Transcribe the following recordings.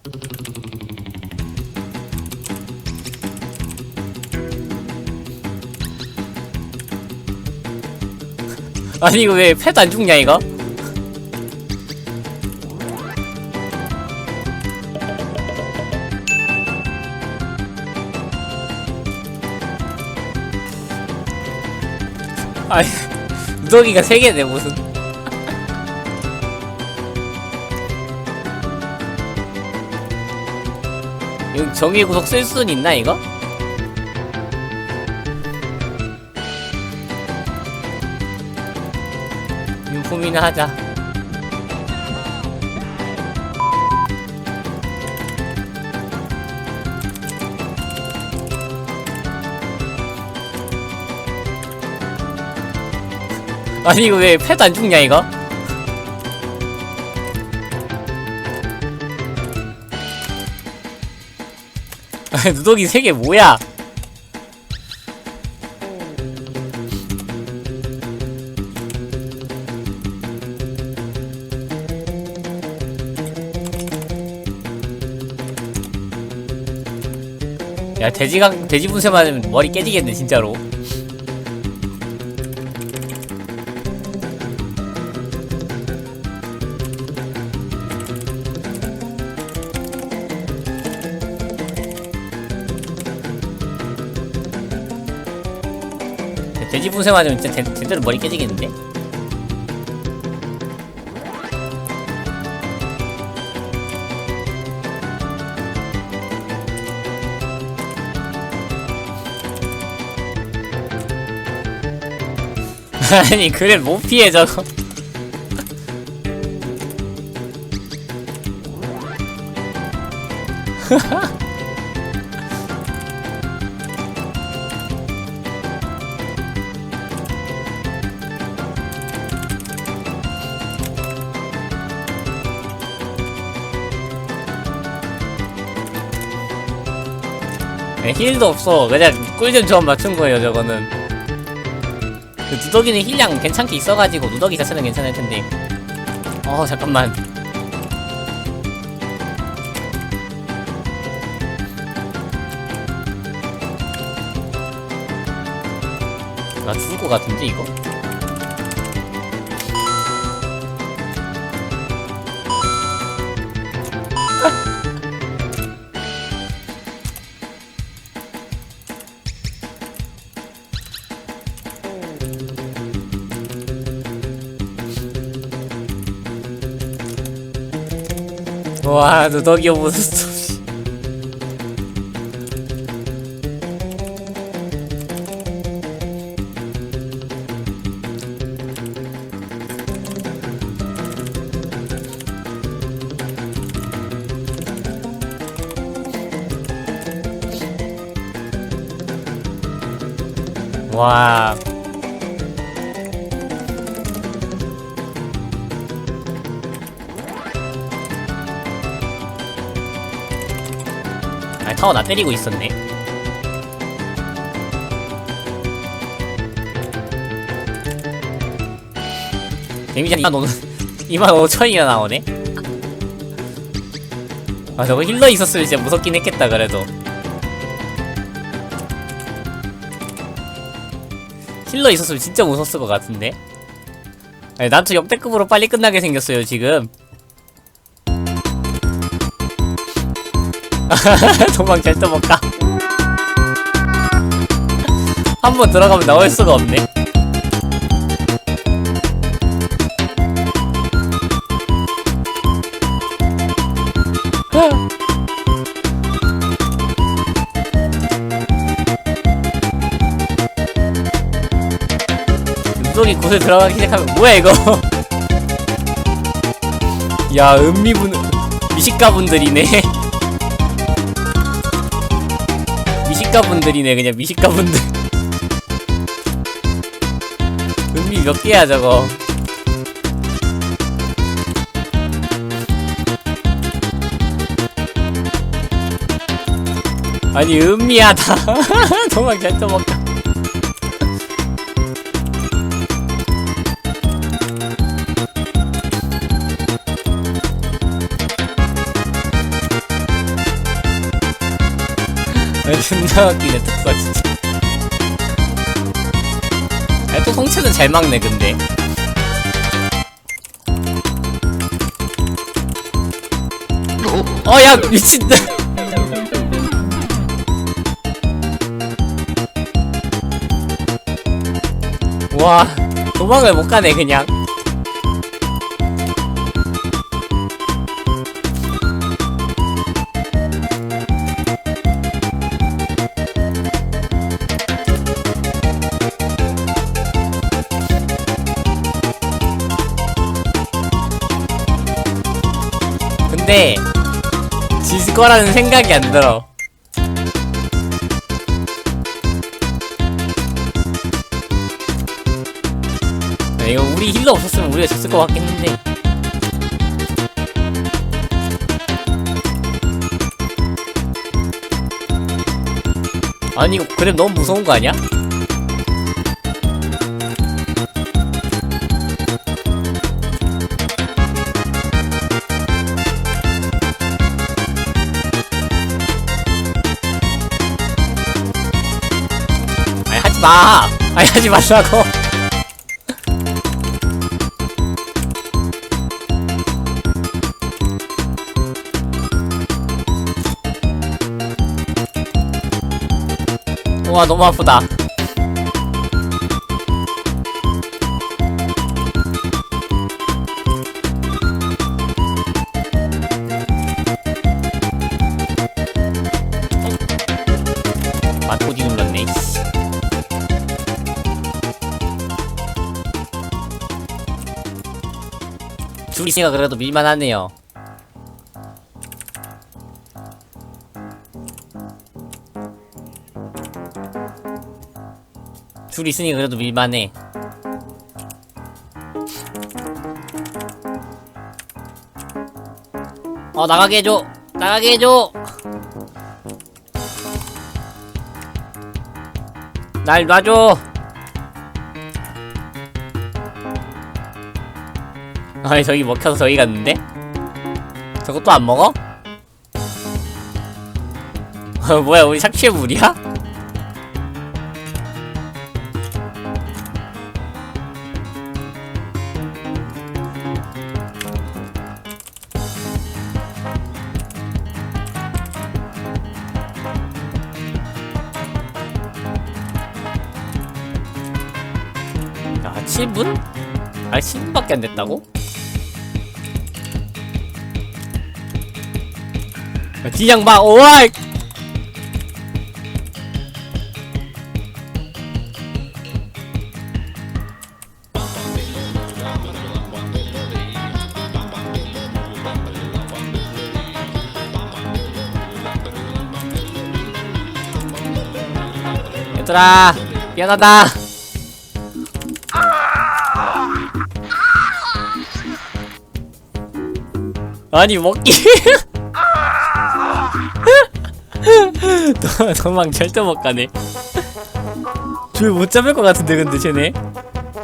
아니 이거 왜 패도 안 죽냐 이거? 아니 누더기가 세 개네 무슨 이거 정의 구속 쓸 수는 있나 이거? 유품이나 하자 아니 이거 왜 패도 안 죽냐 이거? 누더기 세개 뭐야? 야 돼지강 돼지 분쇄 맞으면 머리 깨지겠네 진짜로. 돼지 분쇄 맞으면 진짜 제, 제대로 머리 깨지겠는데? 아니 그래 못 피해 저거 네, 힐도 없어. 그냥 꿀잼 조합 맞춘 거예요 저거는. 그 누더기는 힐량 괜찮게 있어가지고 누더기 자체는 괜찮을 텐데. 어 잠깐만. 나 죽을 것 같은데 이거? 와 누더기 오버스톱 와 아, 타워 나 때리고 있었네. 데미지 2만 5 2만 5천이나 나오네. 아 저거 힐러 있었으면 진짜 무섭긴 했겠다 그래도. 힐러 있었으면 진짜 무섭을 것 같은데. 아니, 난또 역대급으로 빨리 끝나게 생겼어요 지금. 도망 잘 떠볼까? 한번 들어가면 나올 수가 없네. 눈속이 곳에 들어가기 시작하면 뭐야 이거? 야 은미분 미식가분들이네. 미식가분들이네 그냥 미식가분들. 은미 몇 개야 저거? 아니 은미야 다. 도망 잘 떠먹다 존나 웃기네 특사 진짜 아니 또 성체는 잘 막네 근데. 어야 미친 와 도망을 못 가네 그냥 근데 질 거라는 생각이 안 들어. 아, 이거 우리 힐러 없었으면 우리가 졌을 것 같긴 한데. 아니 그램 너무 무서운 거 아니야? 마. 아니 하지 말라고. 와 너무 아프다. 둘이 있으니까 그래도 밀만하네요. 둘이 있으니 그래도 밀만해. 어 나가게 해줘. 나가게 해줘. 날 놔줘. 아니 저기 먹혀서 저기 갔는데? 저것도 안 먹어? 어, 뭐야 우리 삭취의 물이야? 야 7분? 아니 10분밖에 안 됐다고? 봐 오와 얘들아 미안하다 아니 먹기 도- 도망 절대 못 가네. 줄 못 잡을 것 같은데 근데 쟤네?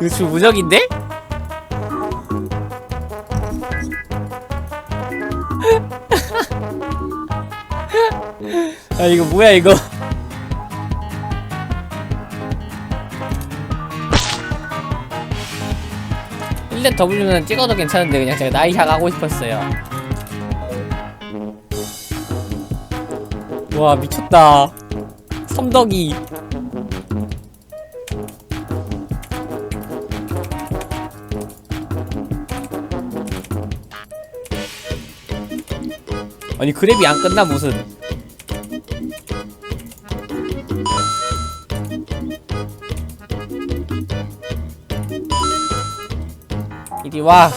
이거 줄 무적인데? 아 이거 뭐야 이거? 일단 W는 찍어도 괜찮은데 그냥 제가 나이샷 하고 싶었어요 와 미쳤다. 섬덕이 아니 그랩이 안 끝나 무슨? 이리 와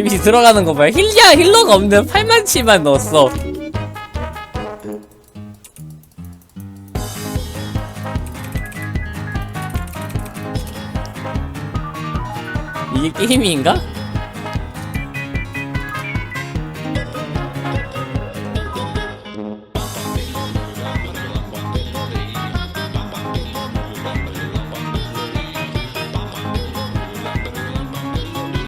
데미지 들어가는 거 봐요. 힐야 힐러가 없는 8만치만 넣었어. 이게 게임인가?